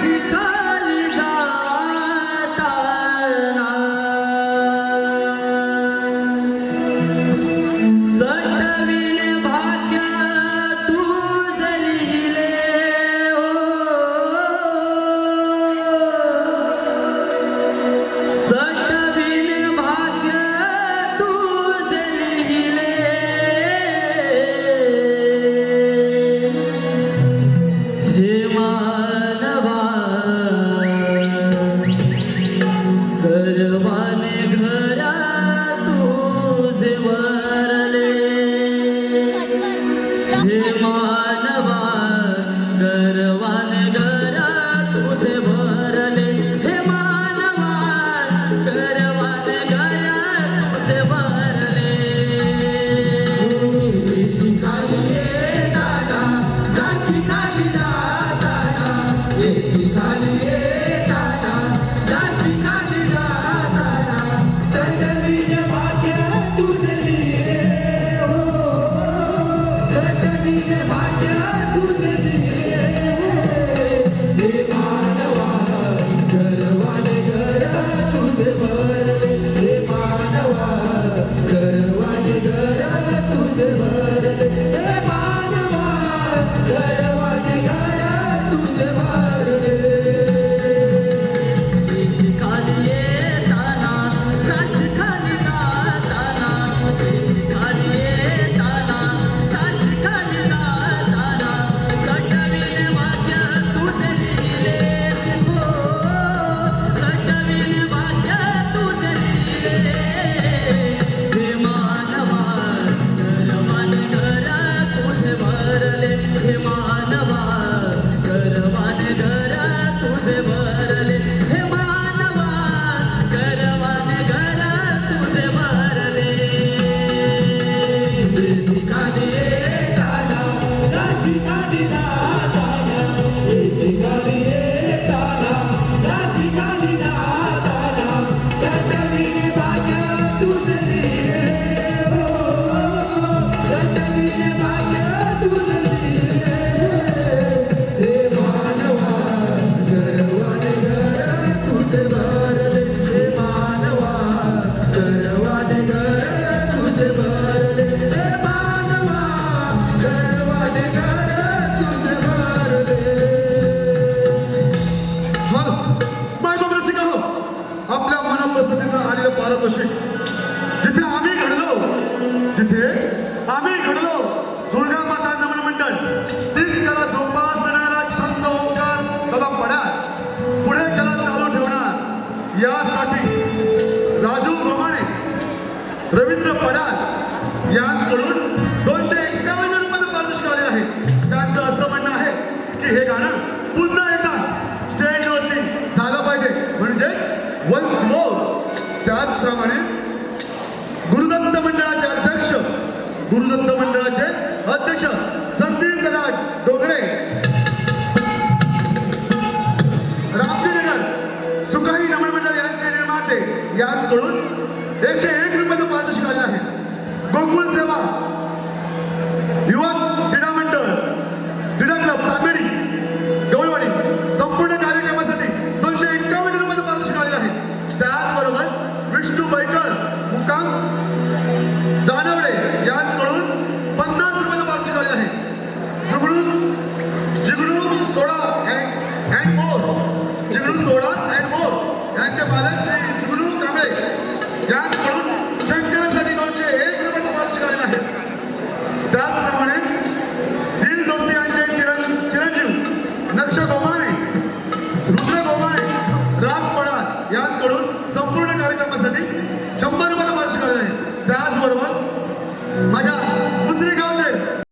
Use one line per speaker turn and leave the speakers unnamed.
se. हे
the time. जिथे आम्ही घडलो जिथे आम्ही घडलो दुर्गा माता नमन मंडळ तीच कला जोपासणारा छंद ओंकार कदा पड्या पुढे कला चालू ठेवणार. यासाठी राजू भमाणे रवींद्र पडास यांकडून दोनशे एक्कावन्न रुपये पारितोषिक आले आहे. त्यांचं असं म्हणणं आहे की हे गाणं पुन्हा एकदा स्टेजवरती झालं पाहिजे. म्हणजे वन्स मोर त्याचप्रमाणे गुरुदत्त मंडळाचे अध्यक्ष संदीप कदाट डोंगरे. रामजी नगर सुखाई नमन मंडळ यांचे निर्माते याचकडून एकशे मोर यांचे श्री कांबळे यांकडून दोनशे एक रुपयाचं पारितोषिक आलेलं आहे त्याचप्रमाणे दिल दोस्ती यांचे चिरं चिरंजीव नक्ष गोमाने रुद्र गोमाने राज पडाल यांकडून